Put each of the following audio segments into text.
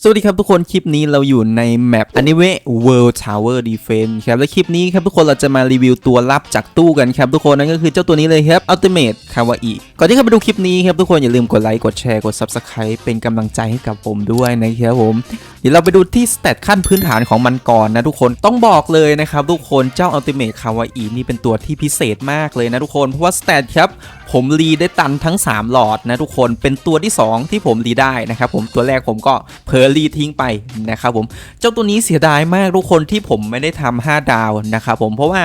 สวัสดีครับทุกคน คลิปนี้เราอยู่ในแมป Anime World Tower Defense ครับ และคลิปนี้ครับทุกคนเราจะมารีวิวตัวลับจากตู้กันครับ ทุกคนนั่นก็คือเจ้าตัวนี้เลยครับ Ultimate Kawaii ก่อนที่จะไปดูคลิปนี้ครับทุกคนอย่าลืมกดไลค์ กดแชร์ กด Subscribe เป็นกำลังใจให้กับผมด้วยนะครับผม เดี๋ยวเราไปดูที่สเตตขั้นพื้นฐานของมันก่อนนะทุกคนต้องบอกเลยนะครับทุกคนเจ้า Ultimate Kawaii นี่เป็นตัวที่พิเศษมากเลยนะทุกคนเพราะว่าสเตตครับผมรีได้ตันทั้ง 3 หลอดนะทุกคนเป็นตัวที่ 2 ที่ผมรีได้นะครับผมตัวแรกผมก็เผลอรีทิ้งไปนะครับผมเจ้าตัวนี้เสียดายมากทุกคนที่ผมไม่ได้ทำ5ดาวนะครับผมเพราะว่า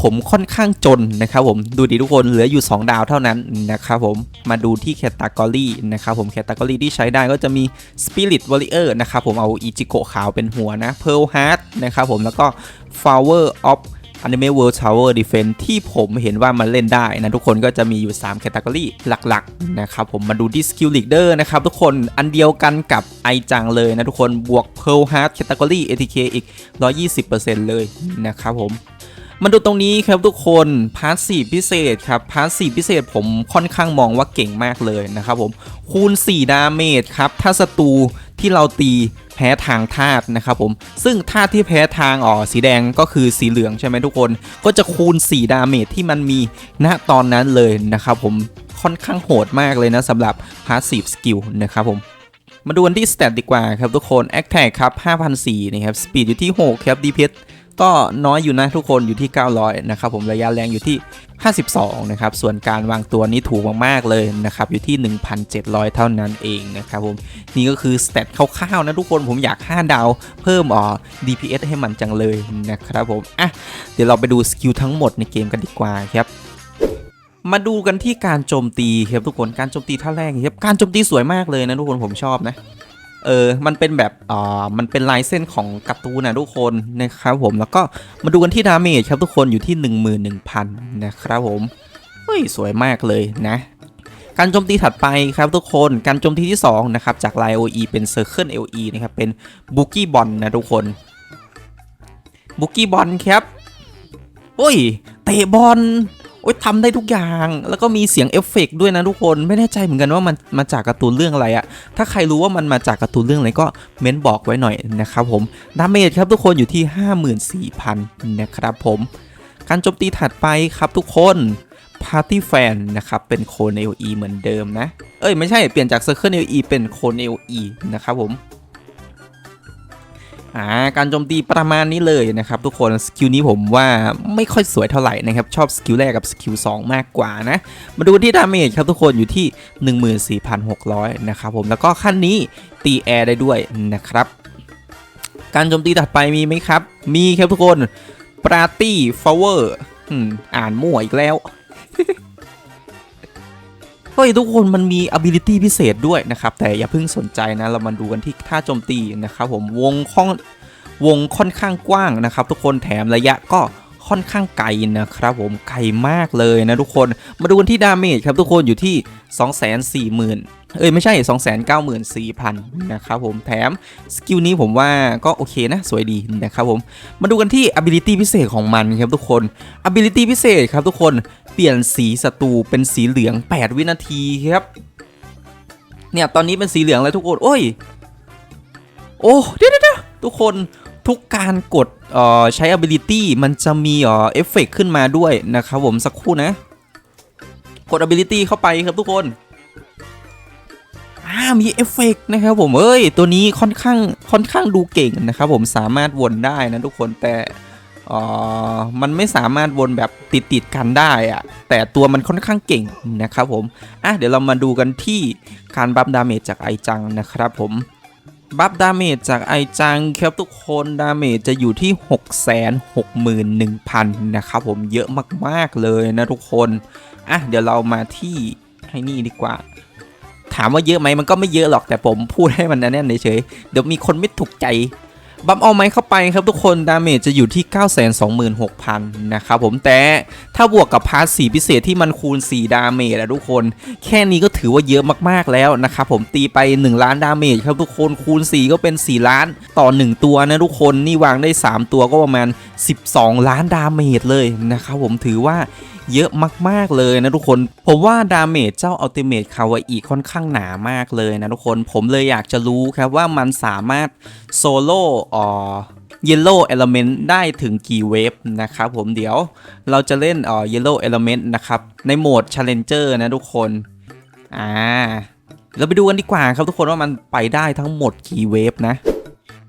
ผมค่อนข้างจนนะครับผมดูดิทุกคนเหลืออยู่ 2 ดาวเท่านั้นนะครับผมมาดูที่แคตตากรีนะครับผมแคตตากรีที่ใช้ได้ก็จะมี Spirit Warrior นะครับผมเอาอิจิโกะขาวเป็นหัวนะ Pearl Heart นะครับผมแล้วก็ Flower of Anime World Tower Defense ที่ผมเห็นว่ามันเล่นได้นะ ทุกคนก็จะมีอยู่ 3 แคตตากรีหลักๆ นะครับผมมาดูที่ Skill Leader นะครับ ทุกคนอันเดียวกันกับไอจังเลยนะ ทุกคนบวก Pearl Heart แคตตากรี ATK อีก 120%เลยนะครับผมมาดูตรงนี้ครับทุกคนพาร์ทสีพิเศษครับพาร์ทสีพิเศษผมค่อนข้างมองว่าเก่งมากเลยนะครับผมคูณ 4 ดาเมจครับ ถ้าศัตรู ที่เราตีแพ้ทางธาตุนะครับผม ซึ่งธาตุที่แพ้ทางอ๋อสีแดงก็คือสีเหลืองใช่ไหมทุกคน ก็จะคูณ 4 ดาเมจที่มันมีณตอนนั้นเลยนะครับผมค่อนข้างโหดมากเลยนะสำหรับพาร์ทสีสกิลนะครับผมมาดูกันที่สเตตดีกว่าครับทุกคน a c t a c ครับ 5,004นะครับ Speed อยู่ที่ 6 ครับ DPS ก็น้อยอยู่นะทุกคนอยู่ที่ 900 นะครับผมระยะแรงอยู่ที่ 52 นะครับ ส่วนการวางตัวนี้ถูกมากๆเลยนะครับ อยู่ที่ 1,700 เท่านั้นเองนะครับผม นี่ก็คือสเตตคร่าวๆนะทุกคนผมอยาก 5 ดาว เพิ่มอ๋อ DPS ให้มันจังเลยนะครับผม อะ เดี๋ยวเราไปดูสกิลทั้งหมดในเกมกันดีกว่าครับมาดูกันที่การโจมตีครับทุกคนการโจมตีท่าแรกครับการโจมตีสวยมากเลยนะทุกคนผมชอบนะ เออ มันเป็นแบบอ่ามันเป็นลายเส้นของการ์ตูนนะทุกคนนะครับผม แล้วก็มาดูกันที่ดาเมจครับทุกคนอยู่ที่ 11,000 นะครับผม เฮ้ย สวยมากเลยนะ การโจมตีถัดไปครับทุกคน การโจมตีที่ 2 นะครับ จากลาย OE เป็น Circle LE นะครับ เป็นบุกี้บอลนะทุกคนบุกี้บอลครับเฮ้ย เตะบอล โอ้ยทำได้ทุกอย่าง แล้วก็มีเสียงเอฟเฟกด้วยนะทุกคนไม่แน่ใจเหมือนกันว่ามันมาจากการ์ตูนเรื่องอะไรอะถ้าใครรู้ว่ามันมาจากการ์ตูนเรื่องอะไรก็เม้นบอกไว้หน่อยนะครับผมดาเมจครับทุกคนอยู่ที่ 54,000นะครับผมการโจมตีถัดไปครับทุกคน Party Fan นนะครับเป็นโคน LE เหมือนเดิมนะ เอ้ยไม่ใช่เปลี่ยนจาก Circle LE เอวีเป็นโคน LE นะครับผม อ่าการโจมตีประมาณนี้เลยนะครับทุกคนสกิลนี้ผมว่าไม่ค่อยสวยเท่าไหร่นะครับชอบสกิลแรกกับสกิล2มากกว่านะมาดูที่ดาเมจครับทุกคนอยู่ที่ 14,600นะครับผมแล้วก็ขั้นนี้ตีแอร์ได้ด้วยนะครับการโจมตีถัดไปมีไหมครับ มีครับทุกคนปราร์ตี้ฟลเวอร์อ่านมั่วอีกแล้ว เฮ้ยทุกคนมันมี ability พิเศษด้วยนะครับ แต่อย่าเพิ่งสนใจนะ เรามาดูกันที่ท่าโจมตีนะครับผมวงค่องวงค่อนข้างกว้างนะครับ ทุกคนแถมระยะก็ ค่อนข้างไกลนะครับผมไกลมากเลยนะทุกคนมาดูกันที่ดาเมจครับทุกคนอยู่ที่ 240,000เอ้ยไม่ใช่ 294,000 นะครับผมแถม สกิลนี้ผมว่าก็โอเคนะ สวยดีนะครับผม มาดูกันที่ ability พิเศษของมันครับทุกคน ability พิเศษครับทุกคนเปลี่ยนสีศัตรูเป็นสีเหลือง 8 วินาทีครับ เนี่ย ตอนนี้เป็นสีเหลืองแล้วทุกคน โอ้ย โอ้เดี๋ยวเดี๋ยวทุกคน ทุกการกดเอ่อใช้ ability มันจะมีเอ่อเฟเฟกขึ้นมาด้วยนะครับผมสักครู่นะ กด ability เข้าไปครับทุกคนอ่ามีเอฟเฟกต์นะครับผมเอ้ย ตัวนี้ค่อนข้างค่อนข้างดูเก่งนะครับผมสามารถวนได้นะทุกคนแต่อ่อมันไม่สามารถวนแบบติดติดกันได้อะแต่ตัวมันค่อนข้างเก่งนะครับผมอะเดี๋ยวเรามาดูกันที่การบัฟดาเมจจากไอจังนะครับผม บัฟดาเมจจากไอจังครับทุกคนดาเมจจะอยู่ที่ 661,000 นะครับผมเยอะมากๆเลยนะทุกคน อะ เดี๋ยวเรามาที่ให้นี่ดีกว่า ถามว่าเยอะไหมมันก็ไม่เยอะหรอกแต่ผมพูดให้มันแน่นเฉยเดี๋ยวมีคนไม่ถูกใจ บัมเอาไม้เข้าไปครับทุกคนดาเมจจะอยู่ที่ 926,000 นะครับผมแต่ถ้าบวกกับพาร์ทสีพิเศษที่มันคูณ 4 ดาเมจอะทุกคน แค่นี้ก็ถือว่าเยอะมากๆแล้วนะครับผมตีไป 1 ล้านดาเมจครับทุกคนคูณ 4 ก็เป็น 4 ล้านต่อ 1 ตัวนะทุกคนนี่วางได้ 3 ตัวก็ประมาณ 12 ล้านดาเมจเลยนะครับผมถือว่าเยอะมาก ๆ เลยนะทุกคน ผมว่าดาเมจเจ้าอัลติเม e คาวาอิค่อนข้างหนามากเลยนะทุกคน ผมเลยอยากจะรู้ครับว่ามันสามารถโซโล่อ่อเยลโล่เอลเมนต์ได้ถึงกี่เวฟนะครับผมเดี๋ยวเราจะเล่นอ่อเยลโล่เอลเมนต์นะครับในโหมด Challenger นะทุกคนอ่าเราไปดูกันดีกว่าครับทุกคนว่ามันไปได้ทั้งหมดกี่เวฟนะ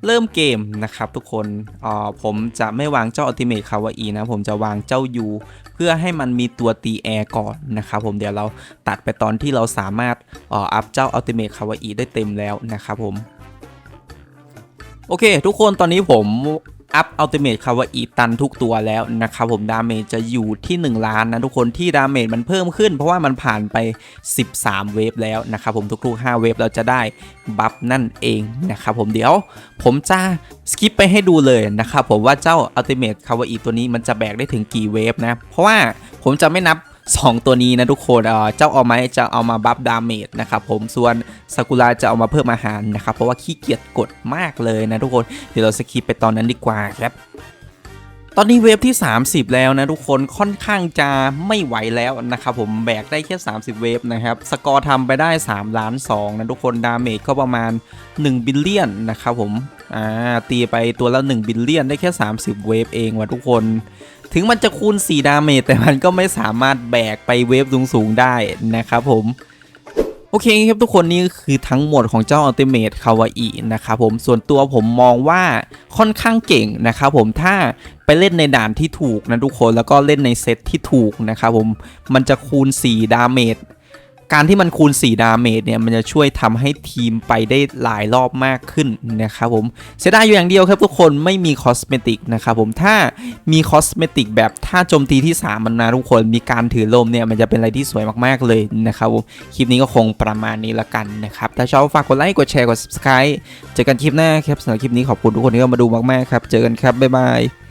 เริ่มเกมนะครับทุกคนอ่อผมจะไม่วางเจ้าอัลติเม e คาวาอีนะ ผมจะวางเจ้ายูเพื่อให้มันมีตัวตีแอร์ก่อนนะครับผมเดี๋ยวเราตัดไปตอนที่เราสามารถอ่ออัพเจ้าอัลติเม e คาวาอีได้เต็มแล้วนะครับผม โอเค ทุกคนตอนนี้ผมอัพอัลติเม e คาวาอีตันทุกตัวแล้วนะครับผมดาเมจจะอยู่ที่ 1 ล้านนะทุกคนที่ดาเมจมันเพิ่มขึ้น เพราะว่ามันผ่านไป 13 เวฟแล้วนะครับผมทุกๆ 5 เวฟเราจะได้บัฟนั่นเองนะครับผมเดี๋ยวผมจะสกิปไปให้ดูเลยนะครับผมว่าเจ้าอัลติเม e คาวาอีตัวนี้มันจะแบกได้ถึงกี่เวฟนะ เพราะว่าผมจะไม่นับ 2 ตัวนี้นะทุกคนเจ้าเอาไม้จะเอามาบัฟดาเมจนะครับผมส่วนซากุระจะเอามาเพิ่มอาหารนะครับเพราะว่าขี้เกียจกดมากเลยนะทุกคนเดี๋ยวเราสคิปไปตอนนั้นดีกว่าครับตอนนี้เวฟที่ 30 แล้วนะทุกคนค่อนข้างจะไม่ไหวแล้วนะครับผมแบกได้แค่ 30 เวฟนะครับสกอร์ทำไปได้ 3 ล้าน2นะทุกคนดาเมจก็ประมาณ 1 บิลเลียนนะครับผมอ่าตีไปตัวละ 1 บิลเลียนได้แค่ 30 เวฟเองว่ะทุกคน ถึงมันจะคูณ 4 ดาเมจแต่มันก็ไม่สามารถแบกไปเวฟสูงๆได้นะครับผมโอเคครับทุกคนนี่คือทั้งหมดของเจ้าอัลติเมทคาวาอินะครับผมส่วนตัวผมมองว่าค่อนข้างเก่งนะครับผมถ้าไปเล่นในด่านที่ถูกนะทุกคนแล้วก็เล่นในเซตที่ถูกนะครับผมมันจะคูณ 4 ดาเมจ การที่มันคูณ 4 ดาเมจเนี่ย มันจะช่วยทำให้ทีมไปได้หลายรอบมากขึ้นนะครับผม เสียดายอยู่อย่างเดียวครับทุกคนไม่มีคอสเมติกนะครับผมถ้ามีคอสเมติกแบบถ้าโจมตีที่ 3 มันนะทุกคนมีการถือลมเนี่ย มันจะเป็นอะไรที่สวยมากๆเลยนะครับผมคลิปนี้ก็คงประมาณนี้ละกันนะครับ ถ้าชอบฝากกดไลค์กดแชร์กด subscribe เจอกันคลิปหน้าครับสำหรับคลิปนี้ขอบคุณทุกคนที่เข้ามาดูมากๆครับเจอกันครับบ๊ายบาย